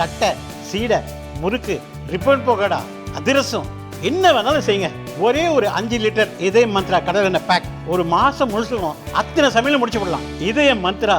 தட்டை சீடை முறுக்கு ரிப்பன் போகடா அதிரசம் என்ன வேணாலும் செய்யுங்க. ஒரே ஒரு அஞ்சு லிட்டர் இதய மந்த்ரா கடல் எண்ணெய் பேக் ஒரு மாசம் முழுசுக்கும் அத்தனை சமையல் முடிச்சு விடலாம். இதய மந்த்ரா.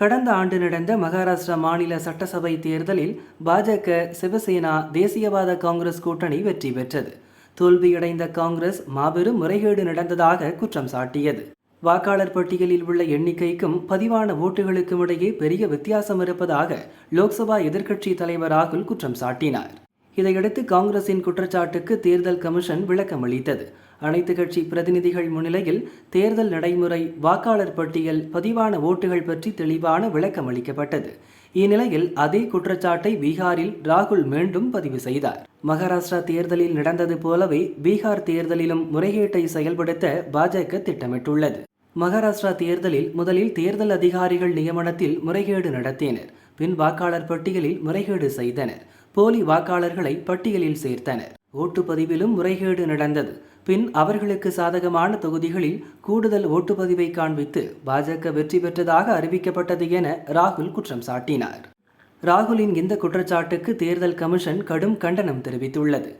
கடந்த ஆண்டு நடந்த மகாராஷ்டிரா மாநில சட்டசபை தேர்தலில் பாஜக சிவசேனா தேசியவாத காங்கிரஸ் கூட்டணி வெற்றி பெற்றது. தோல்வியடைந்த காங்கிரஸ் மாபெரும் முறைகேடு நடந்ததாக குற்றம் சாட்டியது. வாக்காளர் பட்டியலில் உள்ள எண்ணிக்கைக்கும் பதிவான ஓட்டுகளுக்கும் இடையே பெரிய வித்தியாசம் இருப்பதாக லோக்சபா எதிர்க்கட்சி தலைவர் ராகுல் குற்றம் சாட்டினார். இதையடுத்து காங்கிரசின் குற்றச்சாட்டுக்கு தேர்தல் கமிஷன் விளக்கம் அளித்தது. அனைத்து கட்சி பிரதிநிதிகள் முன்னிலையில் தேர்தல் நடைமுறை வாக்காளர் பட்டியல் பதிவான ஓட்டுகள் பற்றி தெளிவான விளக்கம் அளிக்கப்பட்டது. இந்நிலையில் அதே குற்றச்சாட்டை பீகாரில் ராகுல் மீண்டும் பதிவு செய்தார். மகாராஷ்டிரா தேர்தலில் நடந்தது போலவே பீகார் தேர்தலிலும் முறைகேட்டை செயல்படுத்த பாஜக திட்டமிட்டுள்ளது. மகாராஷ்டிரா தேர்தலில் முதலில் தேர்தல் அதிகாரிகள் நியமனத்தில் முறைகேடு நடத்தினர். பின் வாக்காளர் பட்டியலில் முறைகேடு செய்தனர். போலி வாக்காளர்களை பட்டியலில் சேர்த்தனர். ஓட்டுப்பதிவிலும் முறைகேடு நடந்தது. பின் அவர்களுக்கு சாதகமான தொகுதிகளில் கூடுதல் ஓட்டுப்பதிவை காண்பித்து பாஜக வெற்றி பெற்றதாக அறிவிக்கப்பட்டது என ராகுல் குற்றம் சாட்டினார். ராகுலின் இந்த குற்றச்சாட்டுக்கு தேர்தல் கமிஷன் கடும் கண்டனம் தெரிவித்துள்ளது.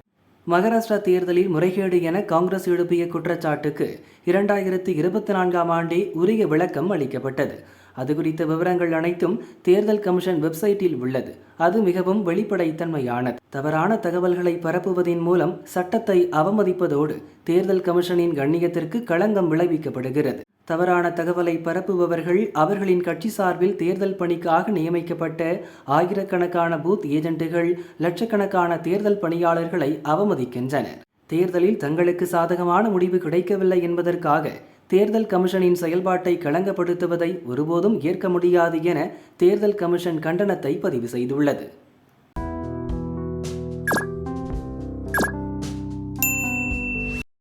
மகாராஷ்டிரா தேர்தலில் முறைகேடு என காங்கிரஸ் எழுப்பிய குற்றச்சாட்டுக்கு இரண்டாயிரத்தி இருபத்தி நான்காம் ஆண்டே உரிய விளக்கம் அளிக்கப்பட்டது. அது குறித்த விவரங்கள் அனைத்தும் தேர்தல் கமிஷன் வெப்சைட்டில் உள்ளது. அது மிகவும் வெளிப்படைத்தன்மையானது. தவறான தகவல்களை பரப்புவதன் மூலம் சட்டத்தை அவமதிப்பதோடு தேர்தல் கமிஷனின் கண்ணியத்திற்கு களங்கம் விளைவிக்கப்படுகிறது. தவறான தகவலை பரப்புபவர்கள் அவர்களின் கட்சி சார்பில் தேர்தல் பணிக்காக நியமிக்கப்பட்ட ஆயிரக்கணக்கான பூத் ஏஜென்ட்டுகள் லட்சக்கணக்கான தேர்தல் பணியாளர்களை அவமதிக்கின்றனர். தேர்தலில் தங்களுக்கு சாதகமான முடிவு கிடைக்கவில்லை என்பதற்காக தேர்தல் கமிஷனின் செயல்பாட்டை களங்கப்படுத்துவதை ஒருபோதும் ஏற்க முடியாது என தேர்தல் கமிஷன் கண்டனத்தை பதிவு செய்துள்ளது.